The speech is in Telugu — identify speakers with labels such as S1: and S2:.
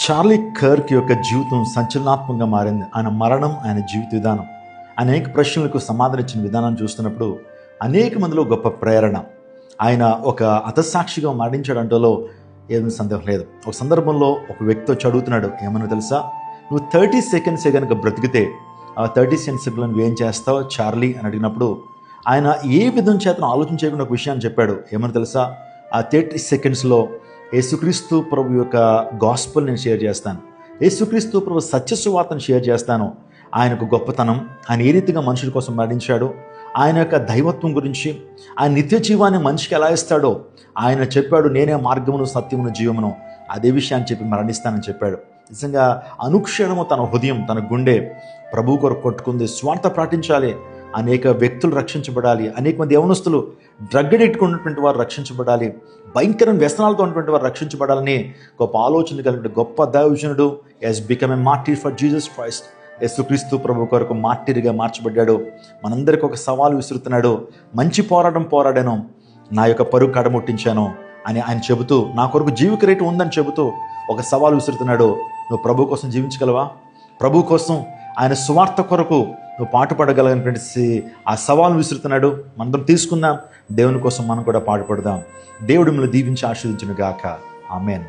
S1: చార్లీ కర్క్ యొక్క జీవితం సంచలనాత్మకంగా మారింది. ఆయన మరణం ఆయన జీవిత విధానం అనేక ప్రశ్నలకు సమాధానం ఇచ్చిన విధానం చూస్తున్నప్పుడు అనేక మందిలో గొప్ప ప్రేరణ. ఆయన ఒక అతసాక్షిగా మరణించాడంటలో ఏమీ సందేహం లేదు. ఒక సందర్భంలో ఒక వ్యక్తితో చదువుతున్నాడు. ఏమన్నా తెలుసా? నువ్వు థర్టీ సెకండ్సే కనుక బ్రతికితే ఆ థర్టీ సెకండ్స్లో నువ్వు ఏం చేస్తావు? చార్లీ అని అడిగినప్పుడు ఆయన ఏ విధం చేతను ఆలోచన చేయకుండా ఒక విషయాన్ని చెప్పాడు. ఏమని తెలుసా? ఆ థర్టీ సెకండ్స్లో యేసుక్రీస్తు ప్రభు యొక్క గాస్పుల్ నేను షేర్ చేస్తాను. యేసుక్రీస్తు ప్రభు సత్యసువార్తను షేర్ చేస్తాను. ఆయనకు గొప్పతనం ఆయన ఏ రీతిగా మనుషుల కోసం మరణించాడు ఆయన యొక్క దైవత్వం గురించి ఆయన నిత్య జీవాన్ని మనిషికి ఎలా ఇస్తాడో ఆయన చెప్పాడు నేనే మార్గమును సత్యమును జీవమును. అదే విషయాన్ని చెప్పి మరణిస్తానని చెప్పాడు. నిజంగా అనుక్షణము తన హృదయం తన గుండె ప్రభు కొరకు కొట్టుకుంది స్వార్థ ప్రకటించాలి. అనేక వ్యక్తులు రక్షించబడాలి. అనేక మంది యవనస్తులు డ్రగ్ ఎట్టుకున్నటువంటి వారు రక్షించబడాలి. భయంకర వ్యసనాలతో ఉన్నటువంటి వారు రక్షించబడాలని గొప్ప ఆలోచన కలిగిన గొప్ప దైవజనుడు as become a martyr for Jesus Christ యేసుక్రీస్తు ప్రభు కొరకు మార్టీర్గా మార్చబడ్డాడు. మనందరికి ఒక సవాలు విసురుతున్నాడు. మంచి పోరాటం పోరాడాను. నా యొక్క పరుగు కడముట్టించాను అని ఆయన చెబుతూ నా కొరకు జీవిక రేటు ఉందని చెబుతూ ఒక సవాలు విసురుతున్నాడు. నువ్వు ప్రభు కోసం జీవించగలవా? ప్రభు కోసం ఆయన సువార్త కొరకు నువ్వు పాటుపడగలనటువంటి ఆ సవాల్ విసురుతున్నాడు. మనందరం తీసుకుందాం. దేవుని కోసం మనం కూడా పాటుపడదాం దేవుడు మిమ్మల్ని దీవించి ఆశీర్వదించును గాక ఆమెన్.